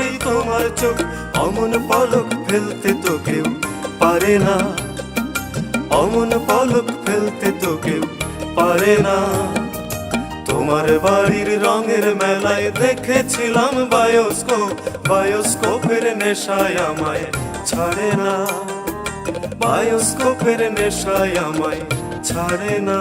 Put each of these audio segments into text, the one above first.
সেই তোমার চোখ। অমন পলক ফেলতে তো কেউ পারে না। অমন পলক ফেলতে তো কেউ পারে না। তোমার বাড়ির রঙের মেলায় দেখেছিলাম বায়োস্কোপ। বায়োস্কোপের নেশায় আমায় ছাড়ে না। বায়োস্কোপের নেশায় আমায় ছাড়ে না।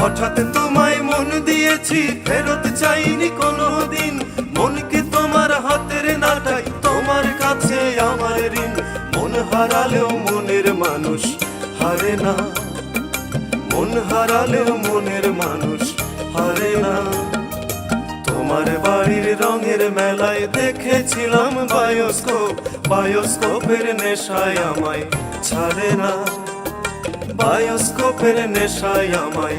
হঠাৎ তোমায় মন দিয়েছি, ফেরত চাইনি কোনোদিন। মনকে তোমার হাতের নাটাই, তোমার কাছে আমার ঋণ। মন হারালেও মনের মানুষ হারে না। মন হারালেও মনের মানুষ হারে না। তোমার বাড়ির রঙের মেলায় দেখেছিলাম বায়োস্কোপ। বায়োস্কোপের নেশায় আমায় ছাড়ে না। বায়োস্কোপের নেশায় আমায়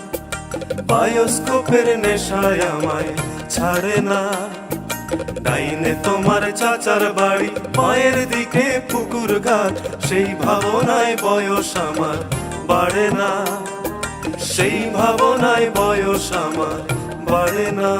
বায়োস্কোপের নেশায় আমায় ছাড়ে না। ডাইনে তোমার চাচার বাড়ি মায়ের দিকে পুকুর ঘাট, সেই ভাবনায় বয়স আমার বাড়ে না। সেই ভাবনায় বয়স আমার বাড়ে না।